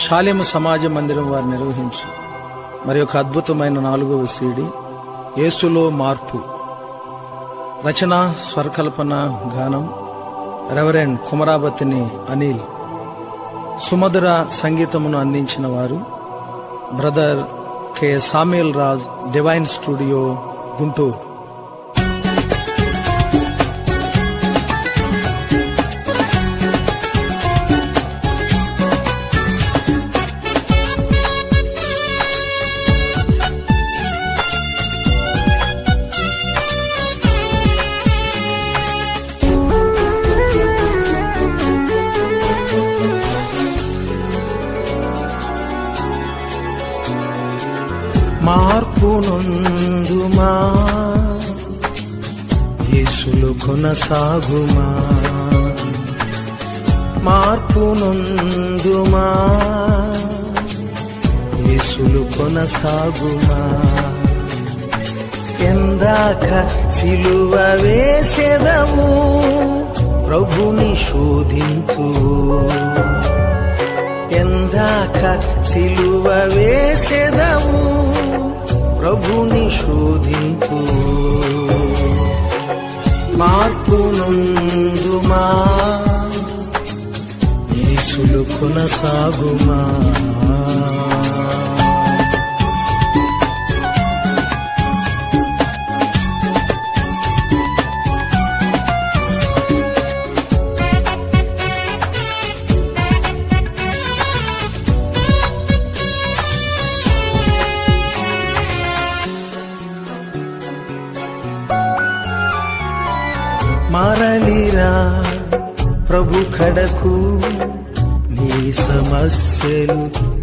షాలేము సమాజ మందిరం వారు నిర్వహించు. మరి ఒక అద్భుతమైన నాలుగవ సీడీ యేసులో మార్పు. రచన స్వరకల్పన గానం రెవరెండ్ కుమరావతిని అనిల్. సుమధుర సంగీతమును అందించిన వారు brother K. Samuel Raj divine studio Guntur. మార్పు నొందుమా యేసులు కొనసాగుమా? మార్పు నొందుమా యేసులు కొనసాగుమా? ఎందాక సిలువ వేసెదవు ప్రభుని శోధింతు ఎందాక సిలువ వేసెదవు ప్రభుని శోధింతు మార్పు నుందుమా యేసులు కొనసాగుమా ప్రభు కడకు నీ సమస్యలు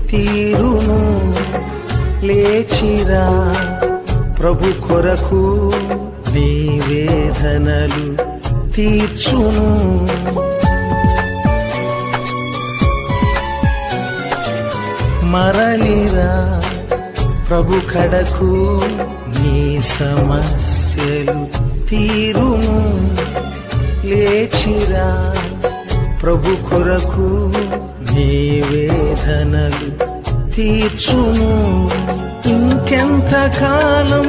తీరును లేచిరా ప్రభు కొరకు నీ వేదనలు తీర్చును మరలిరా ప్రభు కడకు నీ సమస్యలు తీరును లేచిరా ప్రభు కొరకు నీ వేదనలు తీర్చును. ఇంకెంత కాలం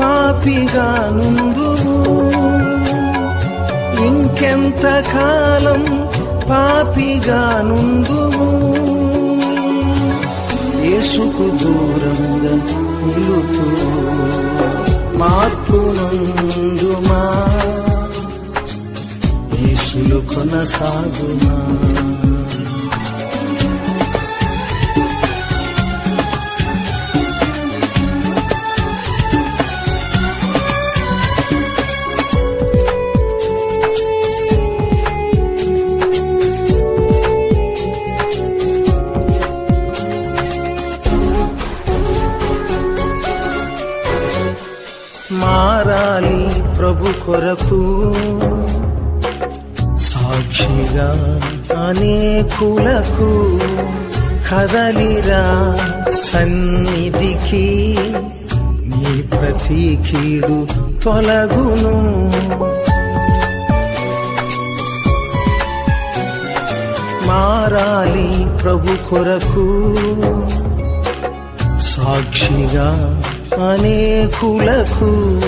పాపిగా నుందువు ఇంకెంత కాలం పాపిగా నుందువు యేసుకు దూరంగా నిలుతూ యేసులు కొనసాగుమా? మారాలి ప్రభు కొరకు. సాక్షిగా అనేకులకు కదలిరా సన్నిధికి. నీ ప్రతి కీడు తొలగును. మారాలి ప్రభు కొరకు. సాక్షిగా అనేకులకు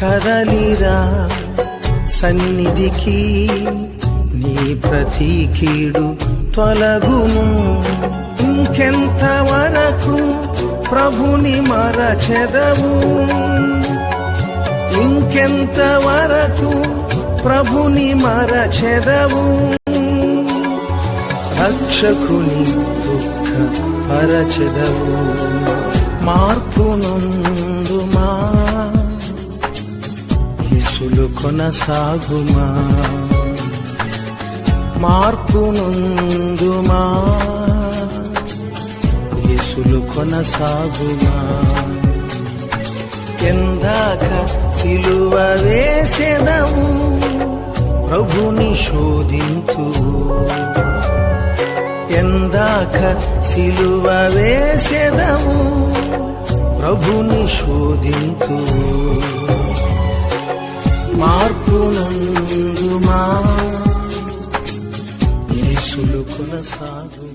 కదలిరా సన్నిధికి. నీ ప్రతి కీడు తొలగును. ఇంకెంత వరకు ప్రభుని మరచెదవు. ఇంకెంత వరకు ప్రభుని మరచెదవు. రక్షకుని దుఃఖ పరచెదవు మార్పు నుందుమా యేసులు కొనసాగుమా? మార్పు నుందుమా యేసులు కొనసాగుమా? ఎందాక సిలువ వేసెదవు ప్రభుని శోధింతు ఎందాక సిలువ వేసెదవు ప్రభుని శోధింతు మార్పు నందుమా యేసులు కొనసాగు